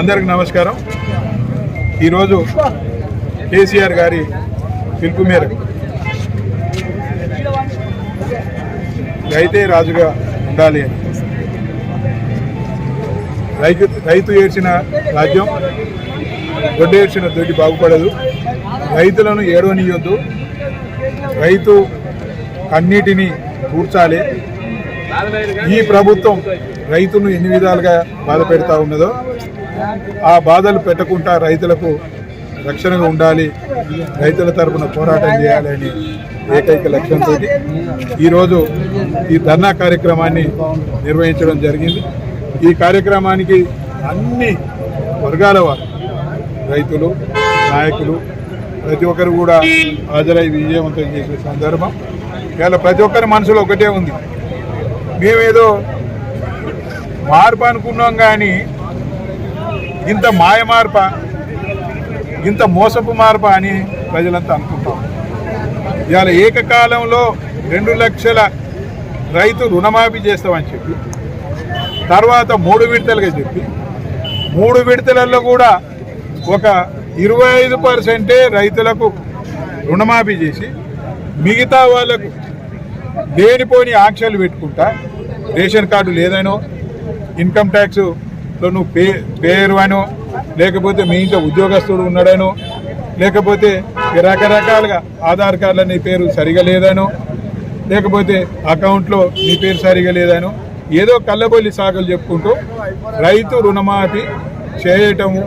అందరికి నమస్కారం. ఈరోజు కేసీఆర్ గారి పిలుపు మేరకు రైతే రాజుగా ఉండాలి అని. రైతు రైతు ఏడ్చిన రాజ్యం దొడ్డు ఏడ్చిన దొడ్డి బాగుపడదు. రైతులను ఏడవనియొద్దు. రైతు కన్నీటిని కూర్చాలి ఈ ప్రభుత్వం రైతును ఎన్ని విధాలుగా బాధ పెడతా ఉన్నదో ఆ బాధలు పెట్టకుండా రైతులకు రక్షణగా ఉండాలి. రైతుల తరపున పోరాటం చేయాలని ఏకైక లక్ష్యంతో ఈరోజు ఈ ధర్నా కార్యక్రమాన్ని నిర్వహించడం జరిగింది. ఈ కార్యక్రమానికి అన్ని వర్గాల వారు రైతులు నాయకులు ప్రతి ఒక్కరు కూడా హాజరై విజయవంతం చేసే సందర్భం. ఇవాళ ప్రతి ఒక్కరి మనసులో ఒకటే ఉంది. మేమేదో మార్పు అనుకున్నాం కానీ ఇంత మాయ మార్ప? ఇంత మోసపు మార్ప అని ప్రజలంతా అనుకుంటాం ఇవాళ ఏకకాలంలో రెండు లక్షల రైతు రుణమాఫీ చేస్తామని చెప్పి తర్వాత మూడు విడతలుగా చెప్పి మూడు విడతలలో కూడా ఒక ఇరవై ఐదు పర్సెంటే రైతులకు రుణమాఫీ చేసి మిగతా వాళ్ళకు లేనిపోని ఆంక్షలు పెట్టుకుంటా రేషన్ కార్డు లేదనో ఇన్కమ్ ట్యాక్స్ నువ్వు పే పేరు అను లేకపోతే మీ ఇంట్లో ఉద్యోగస్తుడు ఉన్నాడనో లేకపోతే రకరకాలుగా ఆధార్ కార్డులో నీ పేరు సరిగా లేదనో లేకపోతే అకౌంట్లో నీ పేరు సరిగా లేదనో ఏదో కళ్ళబొల్లి సాగులు చెప్పుకుంటూ రైతు రుణమాఫీ చేయటము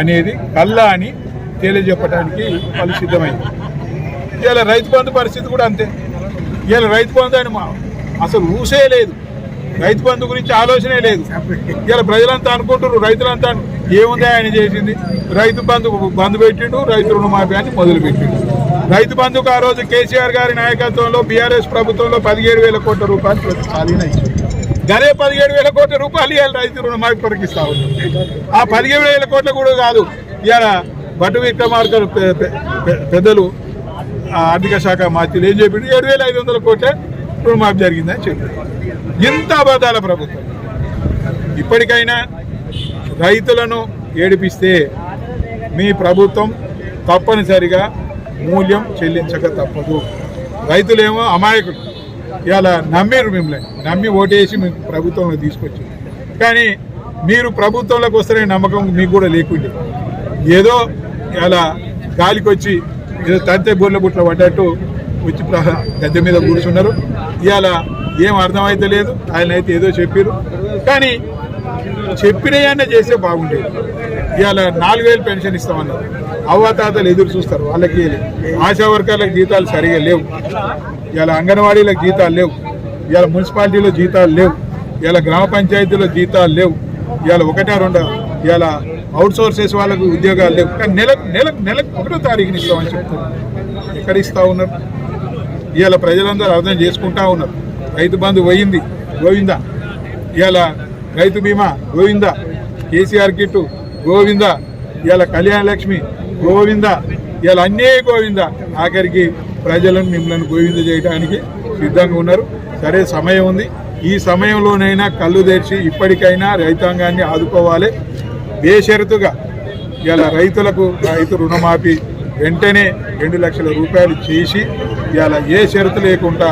అనేది కళ్ళ అని తెలియజెప్పడానికి వాళ్ళు సిద్ధమైంది. ఇవాళ రైతు బంధు పరిస్థితి కూడా అంతే. ఇవాళ రైతు బంధు అని మా అసలు ఊసే లేదు. రైతు బంధు గురించి ఆలోచనే లేదు. ఇలా ప్రజలంతా అనుకుంటున్నారు రైతులంతా ఏముంది ఆయన చేసింది? రైతు బంధు బంధు పెట్టిండు రైతు రుణమాఫీ అని మొదలు పెట్టిండు రైతు బంధుకు ఆ రోజు కేసీఆర్ గారి నాయకత్వంలో బీఆర్ఎస్ ప్రభుత్వంలో పదిహేడు వేల కోట్ల రూపాయలు ప్రతి ఖాళీన గదే పదిహేడు వేల కోట్ల రూపాయలు ఇవాళ రైతు రుణమాఫీ కొరకిస్తా ఆ పదిహేడు వేల కోట్ల కూడా కాదు ఇవాళ బట్టు విక్రమార్కలు పెద్దలు ఆర్థిక శాఖ మార్చులు ఏం చెప్పిండు ఏడు వేల ఐదు వందల కోట్ల రుణమాఫీ జరిగిందని చెప్పారు ఇంత అబద్ధాల ప్రభుత్వం. ఇప్పటికైనా రైతులను ఏడిపిస్తే మీ ప్రభుత్వం తప్పనిసరిగా మూల్యం చెల్లించక తప్పదు. రైతులేమో అమాయకులు. ఇలా నమ్మిరు మిమ్మల్ని. నమ్మి ఓటేసి మీకు ప్రభుత్వంలో తీసుకొచ్చి కానీ మీరు ప్రభుత్వంలోకి వస్తారనే నమ్మకం మీకు కూడా లేకుండే. ఏదో ఇలా గాలికి వచ్చి ఏదో తంతే బొర్ల బుట్ల పడ్డట్టు వచ్చి గద్దె మీద కూర్చున్నారు. ఇవాళ ఏం అర్థమైతే లేదు ఆయన అయితే ఏదో చెప్పారు కానీ చెప్పినయన్నా చేస్తే బాగుండేది. ఇవాళ నాలుగు వేలు పెన్షన్ ఇస్తామన్నారు. అవ్వాతాతలు ఎదురు చూస్తారు వాళ్ళకి ఆశా జీతాలు సరిగా లేవు. ఇవాళ అంగన్వాడీలకు జీతాలు లేవు. ఇవాళ మున్సిపాలిటీలో జీతాలు లేవు. ఇవాళ గ్రామ పంచాయతీలో జీతాలు లేవు. ఇవాళ ఒకటే రెండు ఇవాళ అవుట్ సోర్సెస్ వాళ్ళకు ఉద్యోగాలు లేవు. కానీ నెలకు నెలకు నెలకు ఒకటో తారీఖుని ఇస్తామని చెప్తున్నారు. ఎక్కడ ఇస్తా ఉన్నారు? ఇవాళ ప్రజలందరూ అర్థం చేసుకుంటా ఉన్నారు. రైతు బంధు పోయింది గోవిందా. ఇవాళ రైతు బీమా గోవిందా. కేసీఆర్ కిట్టు గోవిందా. ఇవాళ కళ్యాణ లక్ష్మి గోవిందా. ఇవాళ అన్నీ గోవిందా. ఆఖరికి ప్రజలను మిమ్మల్ని గోవింద చేయడానికి సిద్ధంగా ఉన్నారు. సరే సమయం ఉంది. ఈ సమయంలోనైనా కళ్ళు తెరిచి ఇప్పటికైనా రైతాంగాన్ని ఆదుకోవాలి. బేషరతుగా ఇవాళ రైతులకు రైతు రుణమాఫీ వెంటనే రెండు లక్షల రూపాయలు చేసి ఇవాళ ఏ షరతు లేకుండా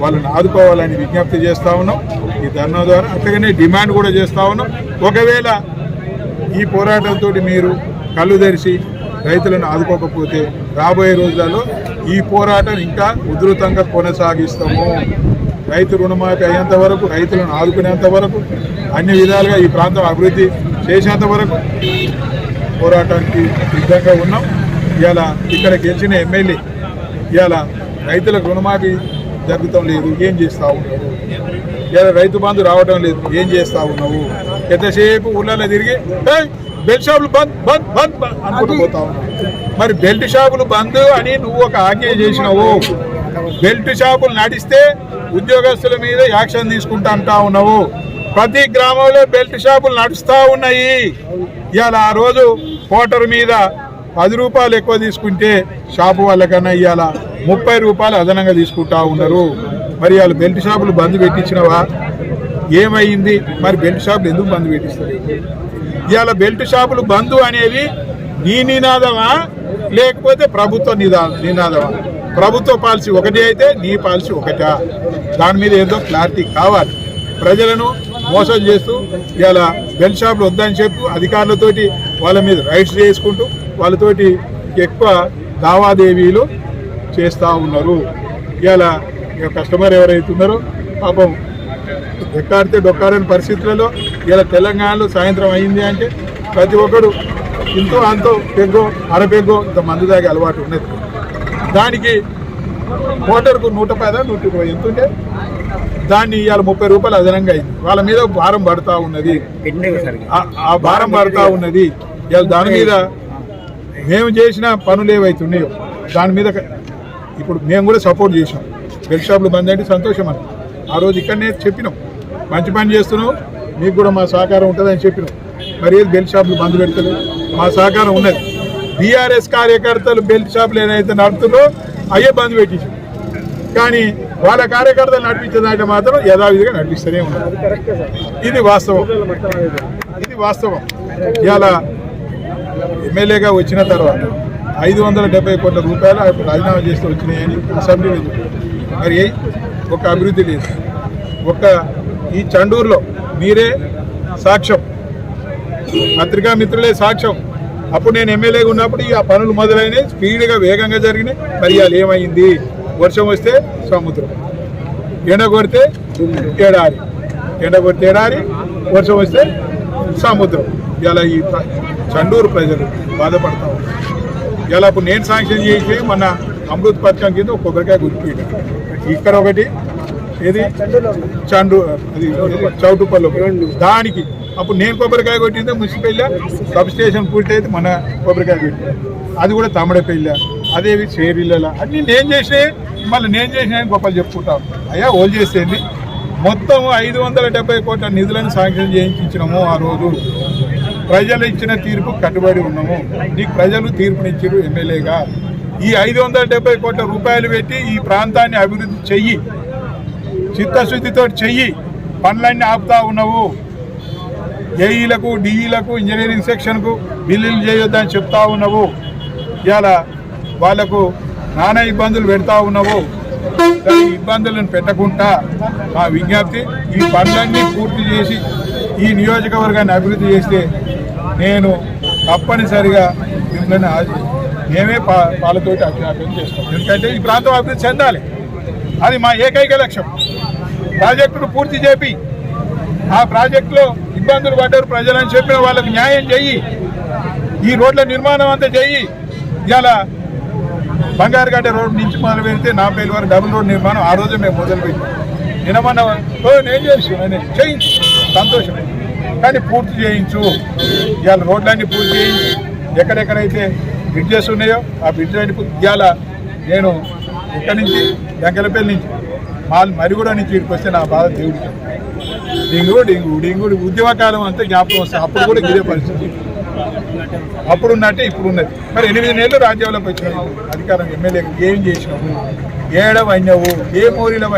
వాళ్ళని ఆదుకోవాలని విజ్ఞప్తి చేస్తూ ఉన్నాం. ఈ ధర్నా ద్వారా అట్లాగనే డిమాండ్ కూడా చేస్తూ ఉన్నాం. ఒకవేళ ఈ పోరాటంతో మీరు కళ్ళు తెరిచి రైతులను ఆదుకోకపోతే రాబోయే రోజులలో ఈ పోరాటం ఇంకా ఉధృతంగా కొనసాగిస్తాము. రైతు రుణమాఫీ అయ్యేంత వరకు రైతులను ఆదుకునేంత వరకు అన్ని విధాలుగా ఈ ప్రాంతం అభివృద్ధి చేసేంత వరకు పోరాటానికి సిద్ధంగా ఉన్నాం. ఇవాళ ఇక్కడ గెలిచిన ఎమ్మెల్యే ఇవాళ రైతులకు రుణమాఫీ జరుగుతాం లేదు. ఏం చేస్తా ఉన్నారు ఇలా రైతు బంధు రావడం లేదు. ఏం చేస్తా ఉన్నావు? ఎంతసేపు ఊళ్ళలో తిరిగి "ఏయ్, బెల్ట్ షాపులు బంద్ బంద్ బంద్ బంద్" అనుకుంటూ పోతా ఉన్నావు. మరి బెల్ట్ షాపులు బంద్ అని నువ్వు ఒక ఆజ్ఞ చేసినావు. బెల్ట్ షాపులు నడిస్తే ఉద్యోగస్తుల మీద యాక్షన్ తీసుకుంటా అంటా ఉన్నావు. ప్రతి గ్రామంలో బెల్ట్ షాపులు నడుస్తూ ఉన్నాయి. ఇవాళ ఆ రోజు కోటర్ మీద పది రూపాయలు ఎక్కువ తీసుకుంటే షాపు వాళ్ళకన్నా ఇవాళ ముప్పై రూపాయలు అదనంగా తీసుకుంటా ఉన్నారు. మరి వాళ్ళు బెల్ట్ షాపులు బంద్ పెట్టించినవా? ఏమైంది? మరి బెల్ట్ షాపులు ఎందుకు బంద్ పెట్టిస్తారు? ఇవాళ బెల్ట్ షాపులు బంధు అనేవి నీ నినాదమా? లేకపోతే ప్రభుత్వ నిదా నినాదమా? ప్రభుత్వ పాలసీ ఒకటి అయితే నీ పాలసీ ఒకటా? దాని మీద ఏదో క్లారిటీ కావాలి. ప్రజలను మోసం చేస్తూ ఇలా బెల్ట్ షాపులు వద్దని చెప్పి అధికారులతోటి వాళ్ళ మీద రైట్స్ చేసుకుంటూ వాళ్ళతోటి ఎక్కువ లావాదేవీలు చేస్తూ ఉన్నారు. ఇలా కస్టమర్ ఎవరైతే ఉన్నారో పాపం ఎక్కాడితే డొక్కారని పరిస్థితులలో ఇలా తెలంగాణలో సాయంత్రం అయింది అంటే ప్రతి ఒక్కడు ఇంతో అంతో పెగ్గో అరపెగ్గో ఇంత మందు తాగే అలవాటు ఉన్నది. దానికి కోటర్కు నూట పద నూట ఇరవై ఎంత ఉంటే దాన్ని ఇవాళ ముప్పై రూపాయలు అదనంగా అయింది. వాళ్ళ మీద భారం పడుతూ ఉన్నది. ఆ భారం పడుతూ ఉన్నది. ఇవాళ దాని మీద మేము చేసిన పనులు ఏవైతే ఉన్నాయో దాని మీద ఇప్పుడు మేము కూడా సపోర్ట్ చేసాం బెల్ట్ షాపులు బంద్ అంటే సంతోషం అని ఆ రోజు ఇక్కడనే చెప్పినాం. మంచి పని చేస్తున్నావు మీకు కూడా మా సహకారం ఉంటుందని చెప్పినాం. మరి ఏది బెల్ట్ షాపులు బంద్ పెడతలేదు మా సహకారం ఉన్నది. బీఆర్ఎస్ కార్యకర్తలు బెల్ట్ షాపులు ఏదైతే నడుపుతుందో అయ్యే బంద్ పెట్టించారు. కానీ వాళ్ళ కార్యకర్తలు నడిపించేదంటే మాత్రం యథావిధిగా నడిపిస్తూనే ఉన్నారు ఇది వాస్తవం. ఇది వాస్తవం. ఇలా ఎమ్మెల్యేగా వచ్చిన తర్వాత ఐదు వందల డెబ్బై కోట్ల రూపాయలు ఇప్పుడు రాజీనామా చేస్తూ వచ్చినాయని అసెంబ్లీలో మరి ఒక అభివృద్ధి లేదు. ఒక ఈ చండూరులో మీరే సాక్ష్యం. పత్రికా మిత్రులే సాక్ష్యం. అప్పుడు నేను ఎమ్మెల్యేగా ఉన్నప్పుడు ఈ ఆ పనులు మొదలైనవి స్పీడ్గా వేగంగా జరిగినాయి. మరి ఇవాళ ఏమైంది? వర్షం వస్తే సముద్రం. ఎండ కొడితే ఏడారి ఎండ కొడితే ఎడారి వర్షం వస్తే సముద్రం. ఇలా ఈ చండూరు ప్రజలు బాధపడతా ఉన్నారు. ఇలా అప్పుడు నేను శాంక్షన్ చేసి మన అమృత్ పథకం కింద ఒక కొబ్బరికాయ గుర్తు ఇక్కడ ఒకటి ఏది? చండు అది చౌటుపల్లి దానికి అప్పుడు నేను కొబ్బరికాయ కొట్టిందే మున్సిపల్లి సబ్ స్టేషన్ పూర్తి అయితే మన కొబ్బరికాయ కొట్టింది. అది కూడా తమిడపల్లి అదేవి చేరిల్ల అన్నీ నేను చేసే మళ్ళీ నేను చేసిన గొప్పలు చెప్పుకుంటాం అయ్యా హోల్ చేసేది మొత్తం ఐదు వందల డెబ్బై కోట్ల నిధులను శాంక్షన్ చేయించినాము ఆ రోజు. ప్రజలు ఇచ్చిన తీర్పు కట్టుబడి ఉన్నాము. నీకు ప్రజలు తీర్పునిచ్చారు ఎమ్మెల్యేగా. ఈ ఐదు వందల డెబ్బై కోట్ల రూపాయలు పెట్టి ఈ ప్రాంతాన్ని అభివృద్ధి చెయ్యి. చిత్తశుద్ధితో చెయ్యి. పనులన్నీ ఆపుతా ఉన్నావు. ఏఈలకు డిఈలకు ఇంజనీరింగ్ సెక్షన్కు బిల్లులు చేయొద్దని చెప్తా ఉన్నావు. ఇవాళ వాళ్ళకు నానా ఇబ్బందులు పెడతా ఉన్నావు. ఇబ్బందులను పెట్టకుండా మా విజ్ఞప్తి ఈ పనులన్నీ పూర్తి చేసి ఈ నియోజకవర్గాన్ని అభివృద్ధి చేస్తే నేను తప్పనిసరిగా మిమ్మల్ని మేమే పా పాలతోటి అభివృద్ధి చేస్తాం. ఎందుకంటే ఈ ప్రాంతం అభివృద్ధి చెందాలి. అది మా ఏకైక లక్ష్యం. ప్రాజెక్టును పూర్తి చేపి ఆ ప్రాజెక్టులో ఇబ్బందులు పడ్డారు ప్రజలని చెప్పిన వాళ్ళకి న్యాయం చెయ్యి ఈ రోడ్ల నిర్మాణం అంతా చెయ్యి. ఇలా బంగారుగడ్డ రోడ్ నుంచి మొదలు పెడితే నా పేరు వరకు డబుల్ రోడ్ నిర్మాణం ఆ రోజు మేము మొదలుపెట్టాం. పెట్టాం నినమన్న నేను చేసి చేయించు సంతోషం కానీ పూర్తి చేయించు. ఇవాళ రోడ్లన్నీ పూర్తి చేయించు. ఎక్కడెక్కడైతే బ్రిడ్జెస్ ఉన్నాయో ఆ బ్రిడ్జ్ అన్ని ఇవాళ నేను ఇక్కడి నుంచి వెంకలపల్లి నుంచి మాల్ మరిగూడ నుంచి ఇక్కడికి వస్తే నా బాధ దేవుడికి డింగు డింగు డింగు ఉద్యమకాలం అంతా జ్ఞాపకం వస్తుంది అప్పుడు కూడా ఇదే పరిస్థితి. అప్పుడు ఉన్నట్టే ఇప్పుడు ఉన్నది. మరి ఎనిమిది నెలలు రాజ్యంలోకి వచ్చినావు అధికారం ఎమ్మెల్యే ఏం చేసినావు? ఏడ ఏ మోరీలో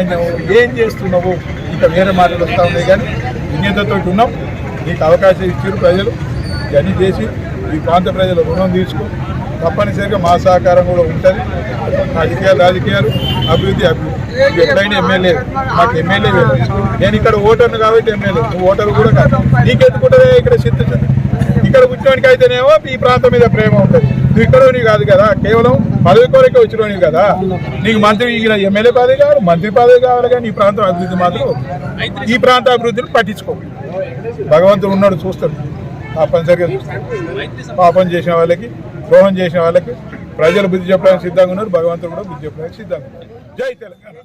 ఏం చేస్తున్నావు? ఇంకా వేరే మాటలు వస్తూ ఉన్నాయి కానీ విజ్ఞతతో ఉన్నాం. నీకు అవకాశం ఇచ్చారు ప్రజలు. ఇవన్నీ చేసి ఈ ప్రాంత ప్రజల రుణం తీసుకో తప్పనిసరిగా మా సహకారం కూడా ఉంటుంది. రాజకీయాలు రాజకీయాలు అభివృద్ధి అభివృద్ధి. ఎప్పుడైనా ఎమ్మెల్యే మాకు ఎమ్మెల్యే నేను ఇక్కడ ఓటర్ను కాబట్టి ఎమ్మెల్యే. నువ్వు కూడా కాదు. నీకెందుకుంటుంది ఇక్కడ సిద్ధ ఇక్కడ కూర్చోడానికి అయితేనేమో ఈ ప్రాంతం మీద ప్రేమ ఉంటుంది. నువ్వు ఇక్కడ కాదు కదా కేవలం పదవి కోరిక వచ్చినోని కదా. నీకు మంత్రి ఎమ్మెల్యే పదవి కావాలి మంత్రి పదవి కావాలి కానీ ఈ ప్రాంతం అభివృద్ధి మాత్రం ఈ ప్రాంత అభివృద్ధిని పట్టించుకో. భగవంతుడు ఉన్నాడు చూస్తాడు. తప్పనిసరిగా చూస్తాడు. పాపం చేసిన వాళ్ళకి ద్రోహం చేసిన వాళ్ళకి ప్రజలు బుద్ధి చెప్పడానికి సిద్ధంగా ఉన్నారు భగవంతుడు కూడా బుద్ధి చెప్పడానికి సిద్ధంగా ఉన్నారు. జై తెలంగాణ.